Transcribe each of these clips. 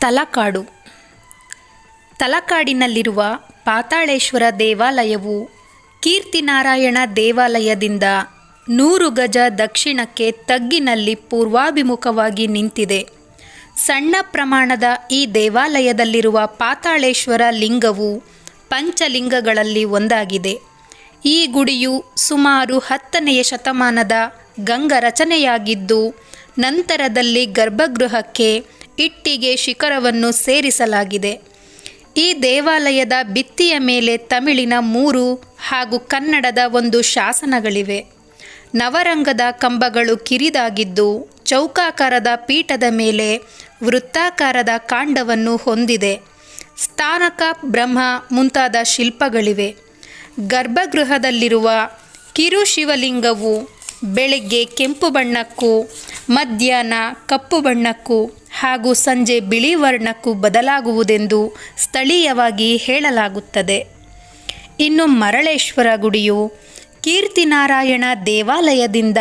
ತಲಕಾಡು. ತಲಕಾಡಿನಲ್ಲಿರುವ ಪಾತಾಳೇಶ್ವರ ದೇವಾಲಯವು ಕೀರ್ತಿನಾರಾಯಣ ದೇವಾಲಯದಿಂದ ನೂರು ಗಜ ದಕ್ಷಿಣಕ್ಕೆ ತಗ್ಗಿನಲ್ಲಿ ಪೂರ್ವಾಭಿಮುಖವಾಗಿ ನಿಂತಿದೆ. ಸಣ್ಣ ಪ್ರಮಾಣದ ಈ ದೇವಾಲಯದಲ್ಲಿರುವ ಪಾತಾಳೇಶ್ವರ ಲಿಂಗವು ಪಂಚಲಿಂಗಗಳಲ್ಲಿ ಒಂದಾಗಿದೆ. ಈ ಗುಡಿಯು ಸುಮಾರು ಹತ್ತನೆಯ ಶತಮಾನದ ಗಂಗ ರಚನೆಯಾಗಿದ್ದು, ನಂತರದಲ್ಲಿ ಗರ್ಭಗೃಹಕ್ಕೆ ಇಟ್ಟಿಗೆ ಶಿಖರವನ್ನು ಸೇರಿಸಲಾಗಿದೆ. ಈ ದೇವಾಲಯದ ಭಿತ್ತಿಯ ಮೇಲೆ ತಮಿಳಿನ ಮೂರು ಹಾಗೂ ಕನ್ನಡದ ಒಂದು ಶಾಸನಗಳಿವೆ. ನವರಂಗದ ಕಂಬಗಳು ಕಿರಿದಾಗಿದ್ದು, ಚೌಕಾಕಾರದ ಪೀಠದ ಮೇಲೆ ವೃತ್ತಾಕಾರದ ಕಾಂಡವನ್ನು ಹೊಂದಿದೆ. ಸ್ಥಾನಕ ಬ್ರಹ್ಮ ಮುಂತಾದ ಶಿಲ್ಪಗಳಿವೆ. ಗರ್ಭಗೃಹದಲ್ಲಿರುವ ಕಿರು ಶಿವಲಿಂಗವು ಬೆಳಗ್ಗೆ ಕೆಂಪು ಬಣ್ಣಕ್ಕೂ, ಮಧ್ಯಾಹ್ನ ಕಪ್ಪು ಬಣ್ಣಕ್ಕೂ ಹಾಗೂ ಸಂಜೆ ಬಿಳಿ ವರ್ಣಕ್ಕೂ ಬದಲಾಗುವುದೆಂದು ಸ್ಥಳೀಯವಾಗಿ ಹೇಳಲಾಗುತ್ತದೆ. ಇನ್ನು ಮರಳೇಶ್ವರ ಗುಡಿಯು ಕೀರ್ತಿನಾರಾಯಣ ದೇವಾಲಯದಿಂದ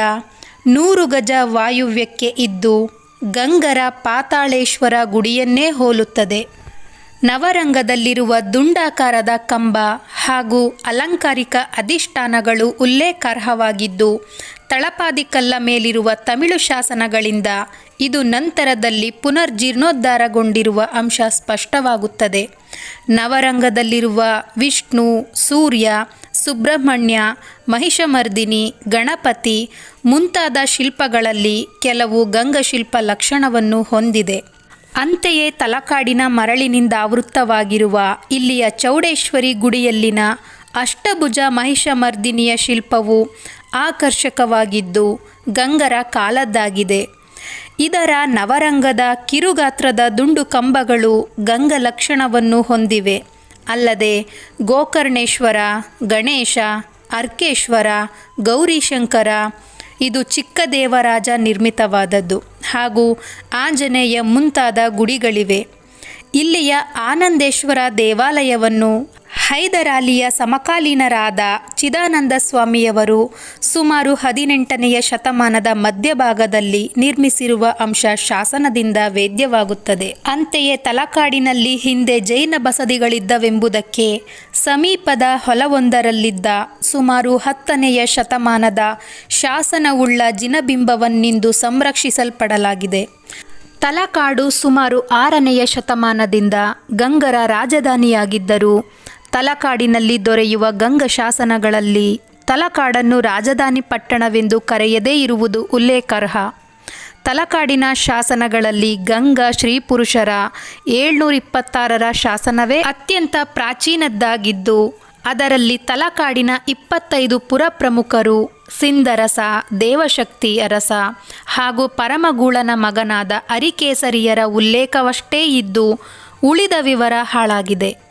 ನೂರು ಗಜ ವಾಯುವ್ಯಕ್ಕೆ ಇದ್ದು ಗಂಗರ ಪಾತಾಳೇಶ್ವರ ಗುಡಿಯನ್ನೇ ಹೋಲುತ್ತದೆ. ನವರಂಗದಲ್ಲಿರುವ ದುಂಡಾಕಾರದ ಕಂಬ ಹಾಗೂ ಅಲಂಕಾರಿಕ ಅಧಿಷ್ಠಾನಗಳು ಉಲ್ಲೇಖಾರ್ಹವಾಗಿದ್ದು, ತಳಪಾದಿಕಲ್ಲ ಮೇಲಿರುವ ತಮಿಳು ಶಾಸನಗಳಿಂದ ಇದು ನಂತರದಲ್ಲಿ ಪುನರ್ಜೀರ್ಣೋದ್ಧಾರಗೊಂಡಿರುವ ಅಂಶ ಸ್ಪಷ್ಟವಾಗುತ್ತದೆ. ನವರಂಗದಲ್ಲಿರುವ ವಿಷ್ಣು, ಸೂರ್ಯ, ಸುಬ್ರಹ್ಮಣ್ಯ, ಮಹಿಷಮರ್ದಿನಿ, ಗಣಪತಿ ಮುಂತಾದ ಶಿಲ್ಪಗಳಲ್ಲಿ ಕೆಲವು ಗಂಗಶಿಲ್ಪ ಲಕ್ಷಣವನ್ನು ಹೊಂದಿದೆ. ಅಂತೆಯೇ ತಲಕಾಡಿನ ಮರಳಿನಿಂದ ಆವೃತ್ತವಾಗಿರುವ ಇಲ್ಲಿಯ ಚೌಡೇಶ್ವರಿ ಗುಡಿಯಲ್ಲಿನ ಅಷ್ಟಭುಜ ಮಹಿಷಮರ್ದಿನಿಯ ಶಿಲ್ಪವು ಆಕರ್ಷಕವಾಗಿದ್ದು ಗಂಗರ ಕಾಲದ್ದಾಗಿದೆ. ಇದರ ನವರಂಗದ ಕಿರುಗಾತ್ರದ ದುಂಡು ಕಂಬಗಳು ಗಂಗ ಲಕ್ಷಣವನ್ನು ಹೊಂದಿವೆ. ಅಲ್ಲದೆ ಗೋಕರ್ಣೇಶ್ವರ, ಗಣೇಶ, ಅರ್ಕೇಶ್ವರ, ಗೌರಿಶಂಕರ ಇದು ಚಿಕ್ಕ ದೇವರಾಜ ನಿರ್ಮಿತವಾದದ್ದು. ಹಾಗೂ ಆಂಜನೇಯ ಮುಂತಾದ ಗುಡಿಗಳಿವೆ. ಇಲ್ಲಿಯ ಆನಂದೇಶ್ವರ ದೇವಾಲಯವನ್ನು ಹೈದರಾಲಿಯ ಸಮಕಾಲೀನರಾದ ಚಿದಾನಂದ ಸ್ವಾಮಿಯವರು ಸುಮಾರು ಹದಿನೆಂಟನೆಯ ಶತಮಾನದ ಮಧ್ಯಭಾಗದಲ್ಲಿ ನಿರ್ಮಿಸಿರುವ ಅಂಶ ಶಾಸನದಿಂದ ವೇದ್ಯವಾಗುತ್ತದೆ. ಅಂತೆಯೇ ತಲಕಾಡಿನಲ್ಲಿ ಹಿಂದೆ ಜೈನ ಬಸದಿಗಳಿದ್ದವೆಂಬುದಕ್ಕೆ ಸಮೀಪದ ಹೊಲವೊಂದರಲ್ಲಿದ್ದ ಸುಮಾರು ಹತ್ತನೆಯ ಶತಮಾನದ ಶಾಸನವುಳ್ಳ ಜಿನಬಿಂಬವನ್ನಿಂದು ಸಂರಕ್ಷಿಸಲ್ಪಡಲಾಗಿದೆ. ತಲಕಾಡು ಸುಮಾರು ಆರನೆಯ ಶತಮಾನದಿಂದ ಗಂಗರ ರಾಜಧಾನಿಯಾಗಿದ್ದರೂ, ತಲಕಾಡಿನಲ್ಲಿ ದೊರೆಯುವ ಗಂಗ ಶಾಸನಗಳಲ್ಲಿ ತಲಕಾಡನ್ನು ರಾಜಧಾನಿ ಪಟ್ಟಣವೆಂದು ಕರೆಯದೇ ಇರುವುದು ಉಲ್ಲೇಖಾರ್ಹ. ತಲಕಾಡಿನ ಶಾಸನಗಳಲ್ಲಿ ಗಂಗ ಶ್ರೀಪುರುಷರ ಏಳ್ನೂರ ಇಪ್ಪತ್ತಾರರ ಶಾಸನವೇ ಅತ್ಯಂತ ಪ್ರಾಚೀನದ್ದಾಗಿದ್ದು ಅದರಲ್ಲಿ ತಲಕಾಡಿನ ಇಪ್ಪತ್ತೈದು ಪುರಪ್ರಮುಖರು ಸಿಂಧರಸ ದೇವಶಕ್ತಿ ಅರಸ ಹಾಗೂ ಪರಮಗೂಳನ ಮಗನಾದ ಅರಿಕೇಸರಿಯರ ಉಲ್ಲೇಖವಷ್ಟೇ ಇದ್ದು ಉಳಿದ ವಿವರ ಹಾಳಾಗಿದೆ.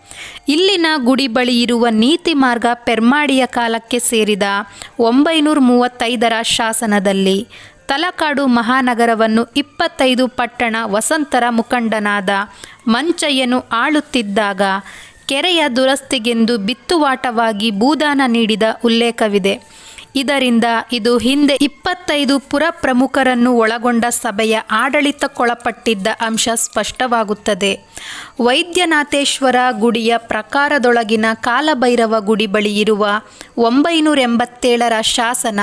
ಇಲ್ಲಿನ ಗುಡಿ ಬಳಿ ಇರುವ ನೀತಿ ಮಾರ್ಗ ಪೆರ್ಮಾಡಿಯ ಕಾಲಕ್ಕೆ ಸೇರಿದ ಒಂಬೈನೂರ ಮೂವತ್ತೈದರ ಶಾಸನದಲ್ಲಿ ತಲಕಾಡು ಮಹಾನಗರವನ್ನು ಇಪ್ಪತ್ತೈದು ಪಟ್ಟಣ ವಸಂತರ ಮುಖಂಡನಾದ ಮಂಚಯ್ಯನು ಆಳುತ್ತಿದ್ದಾಗ ಕೆರೆಯ ದುರಸ್ತಿಗೆಂದು ಬಿತ್ತುವಾಟವಾಗಿ ಭೂದಾನ ನೀಡಿದ ಉಲ್ಲೇಖವಿದೆ. ಇದರಿಂದ ಇದು ಹಿಂದೆ ಇಪ್ಪತ್ತೈದು ಪುರ ಪ್ರಮುಖರನ್ನು ಒಳಗೊಂಡ ಸಭೆಯ ಆಡಳಿತಕ್ಕೊಳಪಟ್ಟಿದ್ದ ಅಂಶ ಸ್ಪಷ್ಟವಾಗುತ್ತದೆ. ವೈದ್ಯನಾಥೇಶ್ವರ ಗುಡಿಯ ಪ್ರಕಾರದೊಳಗಿನ ಕಾಲಭೈರವ ಗುಡಿ ಬಳಿ ಇರುವ ಒಂಬೈನೂರ ಎಂಬತ್ತೇಳರ ಶಾಸನ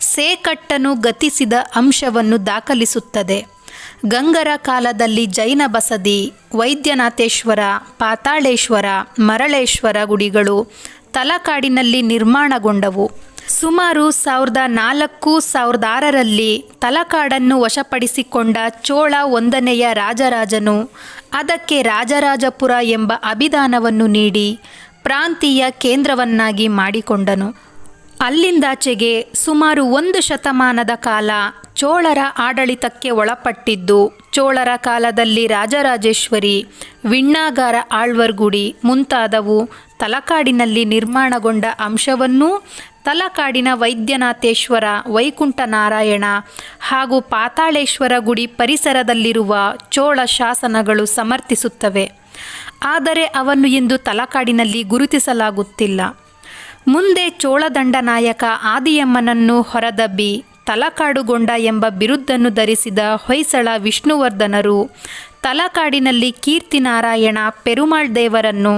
ಸೇಕಟ್ಟನು ಗತಿಸಿದ ಅಂಶವನ್ನು ದಾಖಲಿಸುತ್ತದೆ. ಗಂಗರ ಕಾಲದಲ್ಲಿ ಜೈನ ಬಸದಿ, ವೈದ್ಯನಾಥೇಶ್ವರ, ಪಾತಾಳೇಶ್ವರ, ಮರಳೇಶ್ವರ ಗುಡಿಗಳು ತಲಕಾಡಿನಲ್ಲಿ ನಿರ್ಮಾಣಗೊಂಡವು. ಸುಮಾರು ಸಾವಿರದ ನಾಲ್ಕು ಸಾವಿರದ ಆರರಲ್ಲಿ ತಲಕಾಡನ್ನು ವಶಪಡಿಸಿಕೊಂಡ ಚೋಳ ಒಂದನೆಯ ರಾಜರಾಜನು ಅದಕ್ಕೆ ರಾಜರಾಜಪುರ ಎಂಬ ಅಭಿದಾನವನ್ನು ನೀಡಿ ಪ್ರಾಂತೀಯ ಕೇಂದ್ರವನ್ನಾಗಿ ಮಾಡಿಕೊಂಡನು. ಅಲ್ಲಿಂದಾಚೆಗೆ ಸುಮಾರು ಒಂದು ಶತಮಾನದ ಕಾಲ ಚೋಳರ ಆಡಳಿತಕ್ಕೆ ಒಳಪಟ್ಟಿದ್ದು ಚೋಳರ ಕಾಲದಲ್ಲಿ ರಾಜರಾಜೇಶ್ವರಿ, ವಿಣ್ಣಾಗಾರ ಆಳ್ವರ್ಗುಡಿ ಮುಂತಾದವು ತಲಕಾಡಿನಲ್ಲಿ ನಿರ್ಮಾಣಗೊಂಡ ಅಂಶವನ್ನೂ ತಲಕಾಡಿನ ವೈದ್ಯನಾಥೇಶ್ವರ ವೈಕುಂಠ ನಾರಾಯಣ ಹಾಗೂ ಪಾತಾಳೇಶ್ವರ ಗುಡಿ ಪರಿಸರದಲ್ಲಿರುವ ಚೋಳ ಶಾಸನಗಳು ಸಮರ್ಥಿಸುತ್ತವೆ. ಆದರೆ ಅವನ್ನು ಇಂದು ತಲಕಾಡಿನಲ್ಲಿ ಗುರುತಿಸಲಾಗುತ್ತಿಲ್ಲ. ಮುಂದೆ ಚೋಳದಂಡ ನಾಯಕ ಆದಿಯಮ್ಮನನ್ನು ಹೊರದಬ್ಬಿ ತಲಕಾಡುಗೊಂಡ ಎಂಬ ಬಿರುದ್ದನ್ನು ಧರಿಸಿದ ಹೊಯ್ಸಳ ವಿಷ್ಣುವರ್ಧನರು ತಲಕಾಡಿನಲ್ಲಿ ಕೀರ್ತಿನಾರಾಯಣ ಪೆರುಮಾಳ್ ದೇವರನ್ನು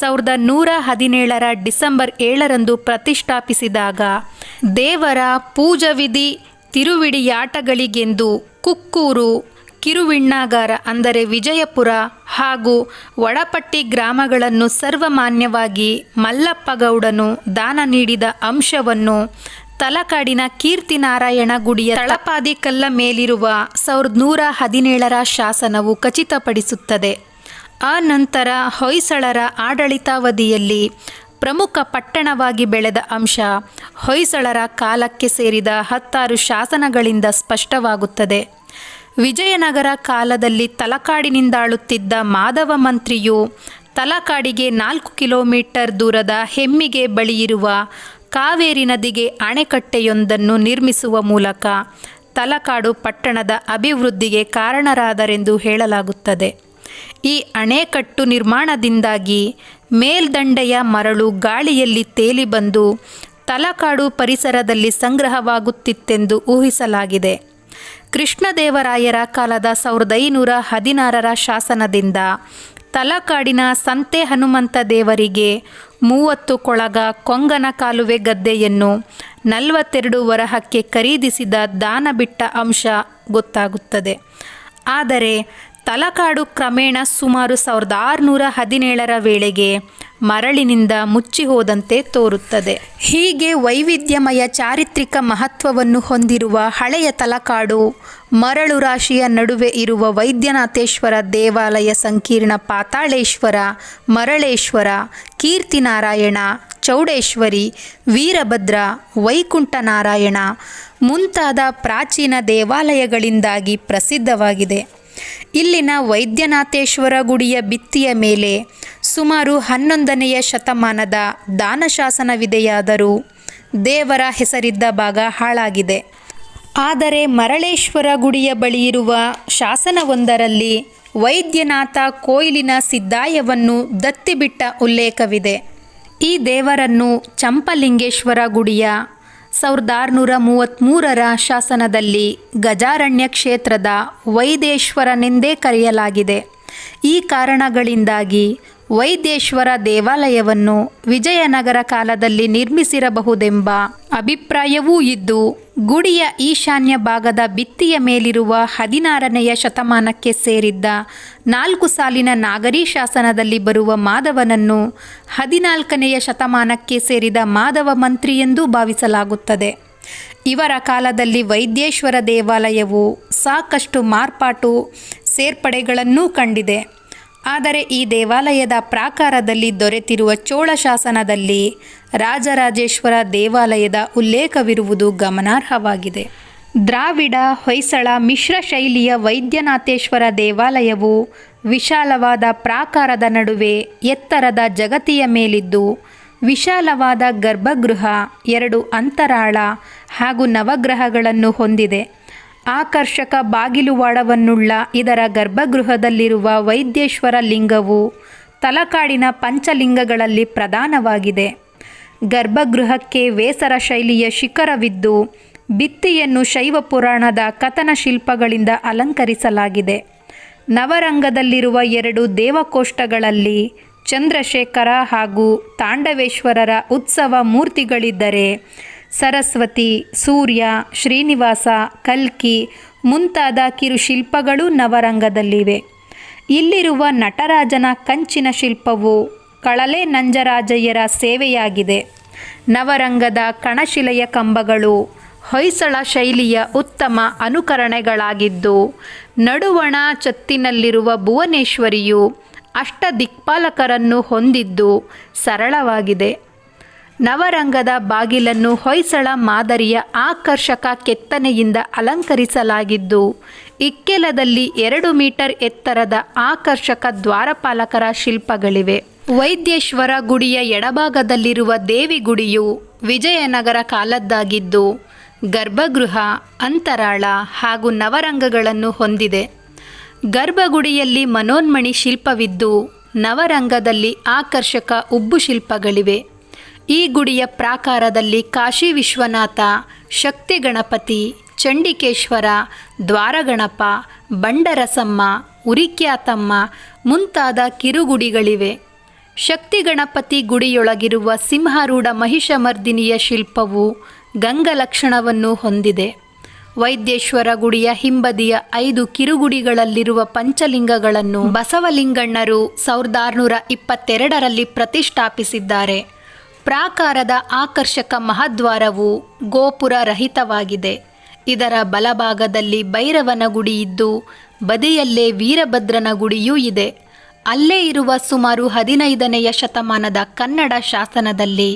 ಸಾವಿರದ ನೂರ ಹದಿನೇಳರ ಡಿಸೆಂಬರ್ ಏಳರಂದು ಪ್ರತಿಷ್ಠಾಪಿಸಿದಾಗ ದೇವರ ಪೂಜವಿಧಿ ತಿರುವಿಡಿಯಾಟಗಳಿಗೆಂದು ಕುಕ್ಕೂರು, ಕಿರುವಿಣ್ಣಾಗಾರ ಅಂದರೆ ವಿಜಯಪುರ ಹಾಗೂ ಒಡಪಟ್ಟಿ ಗ್ರಾಮಗಳನ್ನು ಸರ್ವಮಾನ್ಯವಾಗಿ ಮಲ್ಲಪ್ಪಗೌಡನು ದಾನ ನೀಡಿದ ಅಂಶವನ್ನು ತಲಕಾಡಿನ ಕೀರ್ತಿನಾರಾಯಣ ಗುಡಿಯ ತಳಪಾದಿ ಕಲ್ಲ ಮೇಲಿರುವ ಸಾವಿರದ ನೂರ ಹದಿನೇಳರ ಶಾಸನವು ಖಚಿತಪಡಿಸುತ್ತದೆ. ಆ ನಂತರ ಹೊಯ್ಸಳರ ಆಡಳಿತಾವಧಿಯಲ್ಲಿ ಪ್ರಮುಖ ಪಟ್ಟಣವಾಗಿ ಬೆಳೆದ ಅಂಶ ಹೊಯ್ಸಳರ ಕಾಲಕ್ಕೆ ಸೇರಿದ ಹತ್ತಾರು ಶಾಸನಗಳಿಂದ ಸ್ಪಷ್ಟವಾಗುತ್ತದೆ. ವಿಜಯನಗರ ಕಾಲದಲ್ಲಿ ತಲಕಾಡಿನಿಂದಾಳುತ್ತಿದ್ದ ಮಾಧವ ಮಂತ್ರಿಯು ತಲಕಾಡಿಗೆ ನಾಲ್ಕು ಕಿಲೋಮೀಟರ್ ದೂರದ ಹೆಮ್ಮಿಗೆ ಬಳಿಯಿರುವ ಕಾವೇರಿ ನದಿಗೆ ಅಣೆಕಟ್ಟೆಯೊಂದನ್ನು ನಿರ್ಮಿಸುವ ಮೂಲಕ ತಲಕಾಡು ಪಟ್ಟಣದ ಅಭಿವೃದ್ಧಿಗೆ ಕಾರಣರಾದರೆಂದು ಹೇಳಲಾಗುತ್ತದೆ. ಈ ಅಣೆಕಟ್ಟು ನಿರ್ಮಾಣದಿಂದಾಗಿ ಮೇಲ್ದಂಡೆಯ ಮರಳು ಗಾಳಿಯಲ್ಲಿ ತೇಲಿ ಬಂದು ತಲಕಾಡು ಪರಿಸರದಲ್ಲಿ ಸಂಗ್ರಹವಾಗುತ್ತಿತ್ತೆಂದು ಊಹಿಸಲಾಗಿದೆ. ಕೃಷ್ಣದೇವರಾಯರ ಕಾಲದ ಸಾವಿರದ ಐನೂರ ಹದಿನಾರರ ಶಾಸನದಿಂದ ತಲಕಾಡಿನ ಸಂತೆ ಹನುಮಂತ ದೇವರಿಗೆ ಮೂವತ್ತು ಕೊಳಗ ಕೊಂಗನ ಕಾಲುವೆ ಗದ್ದೆಯನ್ನು ನಲವತ್ತೆರಡು ವರಹಕ್ಕೆ ಖರೀದಿಸಿದ ದಾನ ಬಿಟ್ಟ ಅಂಶ ಗೊತ್ತಾಗುತ್ತದೆ. ಆದರೆ ತಲಕಾಡು ಕ್ರಮೇಣ ಸುಮಾರು ಸಾವಿರದ ಆರುನೂರ ಹದಿನೇಳರ ವೇಳೆಗೆ ಮರಳಿನಿಂದ ಮುಚ್ಚಿ ಹೋದಂತೆ ತೋರುತ್ತದೆ. ಹೀಗೆ ವೈವಿಧ್ಯಮಯ ಚಾರಿತ್ರಿಕ ಮಹತ್ವವನ್ನು ಹೊಂದಿರುವ ಹಳೆಯ ತಲಕಾಡು ಮರಳು ರಾಶಿಯ ನಡುವೆ ಇರುವ ವೈದ್ಯನಾಥೇಶ್ವರ ದೇವಾಲಯ ಸಂಕೀರ್ಣ ಪಾತಾಳೇಶ್ವರ, ಮರಳೇಶ್ವರ, ಕೀರ್ತಿನಾರಾಯಣ, ಚೌಡೇಶ್ವರಿ, ವೀರಭದ್ರ, ವೈಕುಂಠನಾರಾಯಣ ಮುಂತಾದ ಪ್ರಾಚೀನ ದೇವಾಲಯಗಳಿಂದಾಗಿ ಪ್ರಸಿದ್ಧವಾಗಿದೆ. ಇಲ್ಲಿನ ವೈದ್ಯನಾಥೇಶ್ವರ ಗುಡಿಯ ಭಿತ್ತಿಯ ಮೇಲೆ ಸುಮಾರು ಹನ್ನೊಂದನೆಯ ಶತಮಾನದ ದಾನಶಾಸನವಿದೆಯಾದರೂ ದೇವರ ಹೆಸರಿದ್ದ ಭಾಗ ಹಾಳಾಗಿದೆ. ಆದರೆ ಮರಳೇಶ್ವರ ಗುಡಿಯ ಬಳಿ ಇರುವ ಶಾಸನವೊಂದರಲ್ಲಿ ವೈದ್ಯನಾಥ ಕೋಯಿಲಿನ ಸಿದ್ದಾಯವನ್ನು ದತ್ತಿಬಿಟ್ಟ ಉಲ್ಲೇಖವಿದೆ. ಈ ದೇವರನ್ನು ಚಂಪಲಿಂಗೇಶ್ವರ ಗುಡಿಯ ಸಾವಿರದ ಆರುನೂರ ಮೂವತ್ತ್ಮೂರರ ಶಾಸನದಲ್ಲಿ ಗಜಾರಣ್ಯ ಕ್ಷೇತ್ರದ ವೈದೇಶ್ವರನೆಂದೇ ಕರೆಯಲಾಗಿದೆ. ಈ ಕಾರಣಗಳಿಂದಾಗಿ ವೈದೇಶ್ವರ ದೇವಾಲಯವನ್ನು ವಿಜಯನಗರ ಕಾಲದಲ್ಲಿ ನಿರ್ಮಿಸಿರಬಹುದೆಂಬ ಅಭಿಪ್ರಾಯವೂ ಇದ್ದು, ಗುಡಿಯ ಈಶಾನ್ಯ ಭಾಗದ ಭಿತ್ತಿಯ ಮೇಲಿರುವ ಹದಿನಾರನೆಯ ಶತಮಾನಕ್ಕೆ ಸೇರಿದ್ದ ನಾಲ್ಕು ಸಾಲಿನ ನಾಗರಿ ಶಾಸನದಲ್ಲಿ ಬರುವ ಮಾಧವನನ್ನು ಹದಿನಾಲ್ಕನೆಯ ಶತಮಾನಕ್ಕೆ ಸೇರಿದ ಮಾಧವ ಮಂತ್ರಿ ಎಂದು ಭಾವಿಸಲಾಗುತ್ತದೆ. ಇವರ ಕಾಲದಲ್ಲಿ ವೈದ್ಯೇಶ್ವರ ದೇವಾಲಯವು ಸಾಕಷ್ಟು ಮಾರ್ಪಾಟು, ಸೇರ್ಪಡೆಗಳನ್ನೂ ಕಂಡಿದೆ. ಆದರೆ ಈ ದೇವಾಲಯದ ಪ್ರಾಕಾರದಲ್ಲಿ ದೊರೆತಿರುವ ಚೋಳ ಶಾಸನದಲ್ಲಿ ರಾಜರಾಜೇಶ್ವರ ದೇವಾಲಯದ ಉಲ್ಲೇಖವಿರುವುದು ಗಮನಾರ್ಹವಾಗಿದೆ. ದ್ರಾವಿಡ, ಹೊಯ್ಸಳ ಮಿಶ್ರ ಶೈಲಿಯ ವೈದ್ಯನಾಥೇಶ್ವರ ದೇವಾಲಯವು ವಿಶಾಲವಾದ ಪ್ರಾಕಾರದ ನಡುವೆ ಎತ್ತರದ ಜಗತಿಯ ಮೇಲಿದ್ದು, ವಿಶಾಲವಾದ ಗರ್ಭಗೃಹ, ಎರಡು ಅಂತರಾಳ ಹಾಗೂ ನವಗ್ರಹಗಳನ್ನು ಹೊಂದಿದೆ. ಆಕರ್ಷಕ ಬಾಗಿಲುವಾಡವನ್ನುಳ್ಳ ಇದರ ಗರ್ಭಗೃಹದಲ್ಲಿರುವ ವೈದ್ಯೇಶ್ವರ ಲಿಂಗವು ತಲಕಾಡಿನ ಪಂಚಲಿಂಗಗಳಲ್ಲಿ ಪ್ರಧಾನವಾಗಿದೆ. ಗರ್ಭಗೃಹಕ್ಕೆ ವೇಸರ ಶೈಲಿಯ ಶಿಖರವಿದ್ದು, ಭಿತ್ತಿಯನ್ನು ಶೈವ ಪುರಾಣದ ಕಥನ ಶಿಲ್ಪಗಳಿಂದ ಅಲಂಕರಿಸಲಾಗಿದೆ. ನವರಂಗದಲ್ಲಿರುವ ಎರಡು ದೇವಕೋಷ್ಠಗಳಲ್ಲಿ ಚಂದ್ರಶೇಖರ ಹಾಗೂ ತಾಂಡವೇಶ್ವರರ ಉತ್ಸವ ಮೂರ್ತಿಗಳಿದ್ದರೆ ಸರಸ್ವತಿ, ಸೂರ್ಯ, ಶ್ರೀನಿವಾಸ, ಕಲ್ಕಿ ಮುಂತಾದ ಕಿರುಶಿಲ್ಪಗಳು ನವರಂಗದಲ್ಲಿವೆ. ಇಲ್ಲಿರುವ ನಟರಾಜನ ಕಂಚಿನ ಶಿಲ್ಪವು ಕಳಲೆ ನಂಜರಾಜಯ್ಯರ ಸೇವೆಯಾಗಿದೆ. ನವರಂಗದ ಕಣಶಿಲೆಯ ಕಂಬಗಳು ಹೊಯ್ಸಳ ಶೈಲಿಯ ಉತ್ತಮ ಅನುಕರಣೆಗಳಾಗಿದ್ದು, ನಡುವಣ ಚತ್ತಿನಲ್ಲಿರುವ ಭುವನೇಶ್ವರಿಯು ಅಷ್ಟ ದಿಕ್ಪಾಲಕರನ್ನು ಹೊಂದಿದ್ದು ಸರಳವಾಗಿದೆ. ನವರಂಗದ ಬಾಗಿಲನ್ನು ಹೊಯ್ಸಳ ಮಾದರಿಯ ಆಕರ್ಷಕ ಕೆತ್ತನೆಯಿಂದ ಅಲಂಕರಿಸಲಾಗಿದ್ದು, ಇಕ್ಕೆಲದಲ್ಲಿ ಎರಡು ಮೀಟರ್ ಎತ್ತರದ ಆಕರ್ಷಕ ದ್ವಾರಪಾಲಕರ ಶಿಲ್ಪಗಳಿವೆ. ವೈದ್ಯೇಶ್ವರ ಗುಡಿಯ ಎಡಭಾಗದಲ್ಲಿರುವ ದೇವಿ ಗುಡಿಯು ವಿಜಯನಗರ ಕಾಲದ್ದಾಗಿದ್ದು, ಗರ್ಭಗೃಹ, ಅಂತರಾಳ ಹಾಗೂ ನವರಂಗಗಳನ್ನು ಹೊಂದಿದೆ. ಗರ್ಭಗುಡಿಯಲ್ಲಿ ಮನೋನ್ಮಣಿ ಶಿಲ್ಪವಿದ್ದು, ನವರಂಗದಲ್ಲಿ ಆಕರ್ಷಕ ಉಬ್ಬು ಶಿಲ್ಪಗಳಿವೆ. ಈ ಗುಡಿಯ ಪ್ರಾಕಾರದಲ್ಲಿ ಕಾಶಿ ವಿಶ್ವನಾಥ ಶಕ್ತಿ ಗಣಪತಿ ಚಂಡಿಕೇಶ್ವರ, ದ್ವಾರಗಣಪ, ಬಂಡರಸಮ್ಮ, ಉರಿಕ್ಯಾತಮ್ಮ ಮುಂತಾದ ಕಿರುಗುಡಿಗಳಿವೆ. ಶಕ್ತಿ ಗಣಪತಿ ಗುಡಿಯೊಳಗಿರುವ ಸಿಂಹಾರೂಢ ಮಹಿಷಮರ್ದಿನಿಯ ಶಿಲ್ಪವು ಗಂಗಲಕ್ಷಣವನ್ನು ಹೊಂದಿದೆ. ವೈದ್ಯೇಶ್ವರ ಗುಡಿಯ ಹಿಂಬದಿಯ ಐದು ಕಿರುಗುಡಿಗಳಲ್ಲಿರುವ ಪಂಚಲಿಂಗಗಳನ್ನು ಬಸವಲಿಂಗಣ್ಣರು ಸಾವಿರದ ಆರುನೂರ ಇಪ್ಪತ್ತೆರಡರಲ್ಲಿ ಪ್ರತಿಷ್ಠಾಪಿಸಿದ್ದಾರೆ. ಪ್ರಾಕಾರದ ಆಕರ್ಷಕ ಮಹಾದ್ವಾರವು ಗೋಪುರ ರಹಿತವಾಗಿದೆ ಇದರ ಬಲಭಾಗದಲ್ಲಿ ಭೈರವನ ಗುಡಿ ಇದ್ದು, ಬದಿಯಲ್ಲೇ ವೀರಭದ್ರನ ಗುಡಿಯೂ ಇದೆ. ಅಲ್ಲೇ ಇರುವ ಸುಮಾರು ಹದಿನೈದನೆಯ ಶತಮಾನದ ಕನ್ನಡ ಶಾಸನದಲ್ಲಿ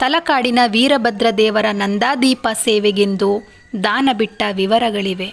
ತಲಕಾಡಿನ ವೀರಭದ್ರ ದೇವರ ನಂದಾದೀಪ ಸೇವೆಗೆಂದು ದಾನ ಬಿಟ್ಟ ವಿವರಗಳಿವೆ.